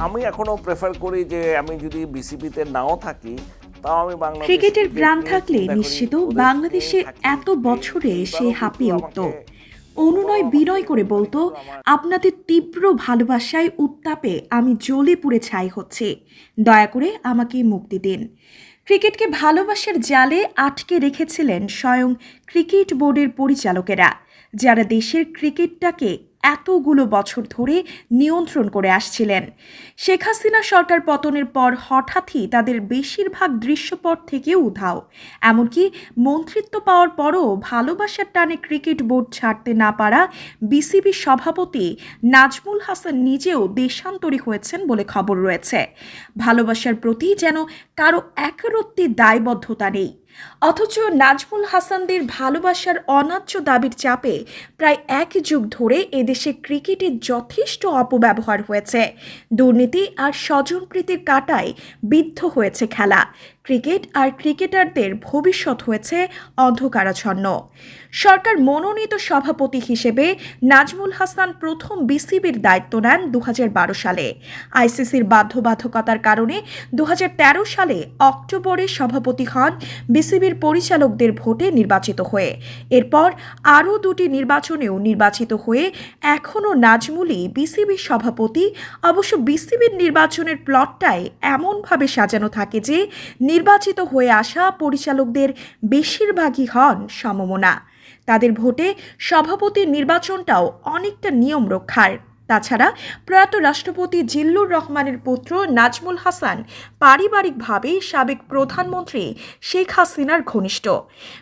আমি এখনও প্রেফার করি যে আমি যদি বিসিবিতে নাও থাকি তাও আমি বাংলাদেশ ক্রিকেটের প্রাণ থাকলে নিশ্চিত বাংলাদেশে এত বছরে সে হাঁপিয়ে উঠত। অনুনয় বিনয় করে বলতো আপনাদের তীব্র ভালোবাসায় উত্তাপে আমি জ্বলে পুড়ে ছাই হচ্ছে। দয়া করে আমাকে মুক্তি দিন। ক্রিকেটকে ভালোবাসার জালে আটকে রেখেছিলেন স্বয়ং ক্রিকেট বোর্ডের পরিচালকেরা যারা দেশের ক্রিকেটটাকে এতগুলো বছর ধরে নিয়ন্ত্রণ করে আসছিলেন। শেখ হাসিনা সরকার পতনের পর হঠাৎই তাদের বেশিরভাগ দৃশ্যপট থেকে উধাও। এমনকি মন্ত্রিত্ব পাওয়ার পরও ভালোবাসার টানে ক্রিকেট বোর্ড ছাড়তে না পারা বিসিবি সভাপতি নাজমুল হাসান নিজেও দেশান্তরী হয়েছেন বলে খবর রয়েছে। ভালোবাসার প্রতি যেন কারও একরত্তি দায়বদ্ধতা নেই। অথচ নাজমুল হাসানদের ভালোবাসার অন্যায্য দাবির চাপে প্রায় এক যুগ ধরে এদেশে ক্রিকেটের যথেষ্ট অপব্যবহার হয়েছে। দুর্নীতি আর স্বজনপ্রীতির কাটায় বিদ্ধ হয়েছে খেলা। ক্রিকেট আর ক্রিকেটারদের ভবিষ্যৎ হয়েছে অন্ধকারাচ্ছন্ন। সরকার মনোনীত সভাপতি হিসেবে নাজমুল হাসান প্রথম বিসিবির দায়িত্ব নেন দু হাজার বারো সালে। আইসিসির বাধ্যবাধকতার কারণে দু হাজার তেরো সালে অক্টোবরে সভাপতি হন বিসিবির পরিচালকদের ভোটে নির্বাচিত হয়ে। এরপর আরও দুটি নির্বাচনেও নির্বাচিত হয়ে এখনও নাজমুলই বিসিবির সভাপতি। অবশ্য বিসিবির নির্বাচনের প্লটটাই এমনভাবে সাজানো থাকে যে নির্বাচিত হয়ে আসা পরিচালকদের বেশিরভাগই হন সমমনা। তাদের ভোটে সভাপতির নির্বাচনটাও অনেকটা নিয়ম রক্ষার। তাছাড়া প্রয়াত রাষ্ট্রপতি জিল্লুর রহমানের পুত্র নাজমুল হাসান পারিবারিকভাবেই সাবেক প্রধানমন্ত্রী শেখ হাসিনার ঘনিষ্ঠ।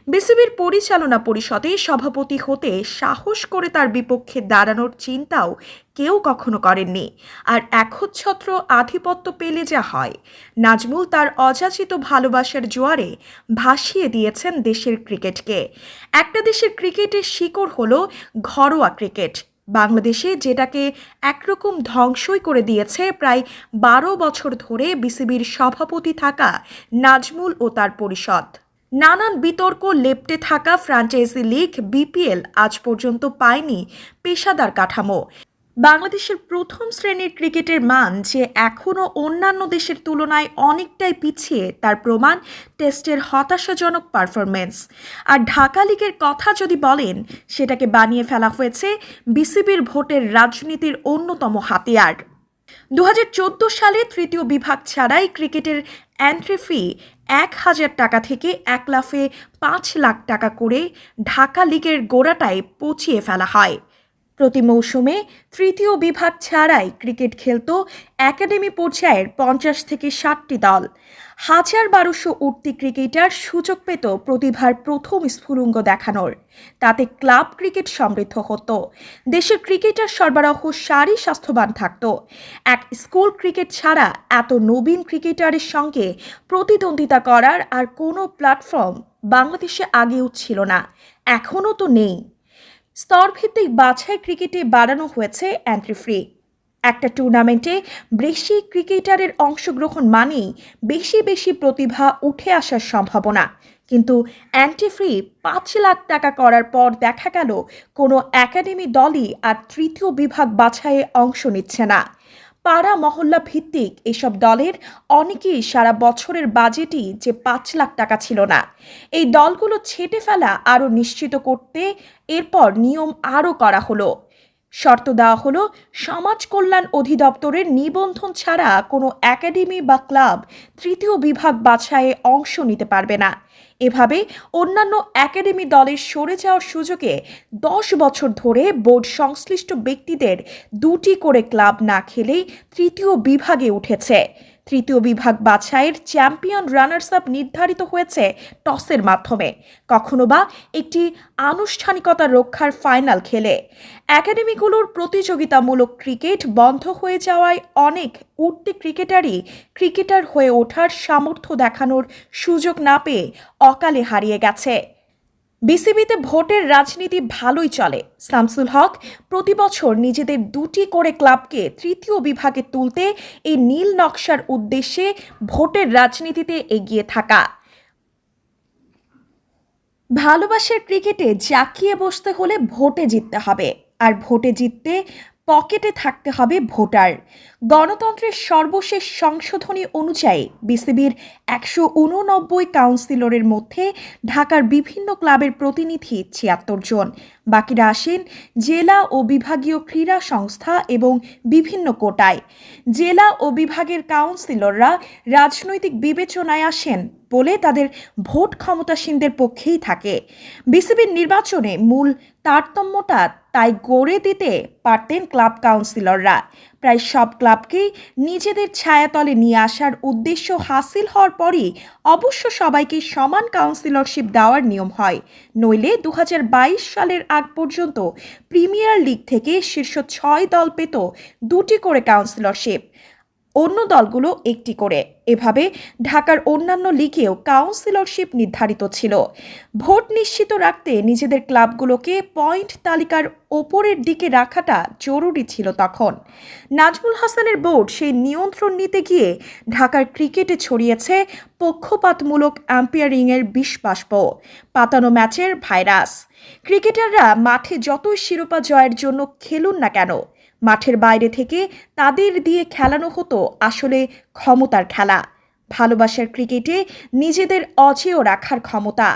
বিসিবির পরিচালনা পরিষদে সভাপতি হতে সাহস করে তার বিপক্ষে দাঁড়ানোর চিন্তাও কেউ কখনো করেননি। আর একচ্ছত্র আধিপত্য পেলে যা হয়। নাজমুল তার অযাচিত ভালোবাসার জোয়ারে ভাসিয়ে দিয়েছেন দেশের ক্রিকেটকে। একটা দেশের ক্রিকেটের শিকড় হলো ঘরোয়া ক্রিকেট। বাংলাদেশে যেটাকে একরকম ধ্বংসই করে দিয়েছে প্রায় বারো বছর ধরে বিসিবির সভাপতি থাকা নাজমুল ও তার পরিষদ। নানান বিতর্ক লেপটে থাকা ফ্র্যাঞ্চাইজি লিগ বিপিএল আজ পর্যন্ত পায়নি পেশাদার কাঠামো। বাংলাদেশের প্রথম শ্রেণির ক্রিকেটের মান যে এখনও অন্যান্য দেশের তুলনায় অনেকটাই পিছিয়ে, তার প্রমাণ টেস্টের হতাশাজনক পারফরমেন্স আর ঢাকা লিগের কথা যদি বলেন, সেটাকে বানিয়ে ফেলা হয়েছে বিসিবির ভোটের রাজনীতির অন্যতম হাতিয়ার। দু হাজার চোদ্দ সালে তৃতীয় বিভাগ ছাড়াই ক্রিকেটের এন্ট্রি ফি এক হাজার টাকা থেকে এক লাফে পাঁচ লাখ টাকা করে ঢাকা লিগের গোড়াটায় পচিয়ে ফেলা হয়। প্রতি মৌসুমে তৃতীয় বিভাগ ছাড়াই ক্রিকেট খেলত একাডেমি পর্যায়ের পঞ্চাশ থেকে ষাটটি দল। হাজার বারোশো উঠতি ক্রিকেটার সুযোগ পেত প্রতিভার প্রথম স্ফুলিঙ্গ দেখানোর। তাতে ক্লাব ক্রিকেট সমৃদ্ধ হতো। দেশের ক্রিকেটার সরবরাহ সারি স্বাস্থ্যবান থাকত। এক স্কুল ক্রিকেট ছাড়া এত নবীন ক্রিকেটারের সঙ্গে প্রতিদ্বন্দ্বিতা করার আর কোনো প্ল্যাটফর্ম বাংলাদেশে আগেও ছিল না। এখনও তো নেই। স্তরভিত্তিক বাছাই ক্রিকেটে বাড়ানো হয়েছে এন্ট্রি ফ্রি একটা টুর্নামেন্টে বেশি ক্রিকেটারের অংশগ্রহণ মানেই বেশি বেশি প্রতিভা উঠে আসার সম্ভাবনা। কিন্তু অ্যান্টি ফ্রি পাঁচ লাখ টাকা করার পর দেখা গেল, কোনো একাডেমি দলই আর তৃতীয় বিভাগ বাছাইয়ে অংশ নিচ্ছে না। পাড়া মহল্লা ভিত্তিক এসব দলের অনেকেই সারা বছরের বাজেটই যে পাঁচ লাখ টাকা ছিল না। এই দলগুলো ছেটে ফেলা আরও নিশ্চিত করতে এরপর নিয়ম আরও করা হলো। শর্ত দেওয়া হলো, সমাজ কল্যাণ অধিদপ্তরের নিবন্ধন ছাড়া কোনো একাডেমি বা ক্লাব তৃতীয় বিভাগ বাছাইয়ে অংশ নিতে পারবে না। এভাবে অন্যান্য একাডেমি দলের সরে যাওয়ার সুযোগে দশ বছর ধরে বোর্ড সংশ্লিষ্ট ব্যক্তিদের দুটি করে ক্লাব না খেলেই তৃতীয় বিভাগে উঠেছে। তৃতীয় বিভাগ বাছাইয়ের চ্যাম্পিয়ন রানার্স আপ নির্ধারিত হয়েছে টসের মাধ্যমে। কখনো বা একটি আনুষ্ঠানিকতা রক্ষার ফাইনাল খেলে। একাডেমিগুলোর প্রতিযোগিতামূলক ক্রিকেট বন্ধ হয়ে যাওয়ায় অনেক উঠতি ক্রিকেটারই ক্রিকেটার হয়ে ওঠার সামর্থ্য দেখানোর সুযোগ না পেয়ে অকালে হারিয়ে গেছে। বিসিবিতে ভোটের রাজনীতি ভালোই চলে। সামসুল হক প্রতি বছর নিজেদের দুটি করে ক্লাবকে তৃতীয় বিভাগে তুলতে এই নীল নকশার উদ্দেশ্যে ভোটের রাজনীতিতে এগিয়ে থাকা। ভালোবাসার ক্রিকেটে জাকিয়ে বসতে হলে ভোটে জিততে হবে। আর ভোটে জিততে পকেটে থাকতে হবে ভোটার। গণতন্ত্রের সর্বশেষ সংশোধনী অনুযায়ী বিসিবির একশো উননব্বই কাউন্সিলরের মধ্যে ঢাকার বিভিন্ন ক্লাবের প্রতিনিধি ছিয়াত্তর জন। বাকিরা আসেন জেলা ও বিভাগীয় ক্রীড়া সংস্থা এবং বিভিন্ন কোটায়। জেলা ও বিভাগের কাউন্সিলররা রাজনৈতিক বিবেচনায় আসেন বলে তাদের ভোট ক্ষমতাসীনদের পক্ষেই থাকে। বিসিবির নির্বাচনে মূল তারতম্যটা তাই গড়ে দিতে পারতেন ক্লাব কাউন্সিলররা। প্রায় সব ক্লাবকেই নিজেদের ছায়াতলে নিয়ে আসার উদ্দেশ্য হাসিল হওয়ার পরই অবশ্য সবাইকে সমান কাউন্সিলরশিপ দেওয়ার নিয়ম হয়। নইলে দু হাজার বাইশ সালের আগ পর্যন্ত প্রিমিয়ার লিগ থেকে শীর্ষ ছয় দল পেত দুটি করে কাউন্সিলরশিপ। অন্য দলগুলো একটি করে। এভাবে ঢাকার অন্যান্য লিগেও কাউন্সিলরশিপ নির্ধারিত ছিল। ভোট নিশ্চিত রাখতে নিজেদের ক্লাবগুলোকে পয়েন্ট তালিকার ওপরের দিকে রাখাটা জরুরি ছিল তখন। নাজমুল হাসানের বোর্ড সেই নিয়ন্ত্রণ নিতে গিয়ে ঢাকার ক্রিকেটে ছড়িয়েছে পক্ষপাতমূলক অ্যাম্পিয়ারিংয়ের বিষবাষ্প পাতানো ম্যাচের ভাইরাস। ক্রিকেটাররা মাঠে যতই শিরোপা জয়ের জন্য খেলুন না কেন মাঠের বাইরে থেকে তাদের দিয়ে খেলানো হতো আসলে ক্ষমতার খেলা। ভালোবাসার ক্রিকেটে নিজেদের অচেয় রাখার ক্ষমতা।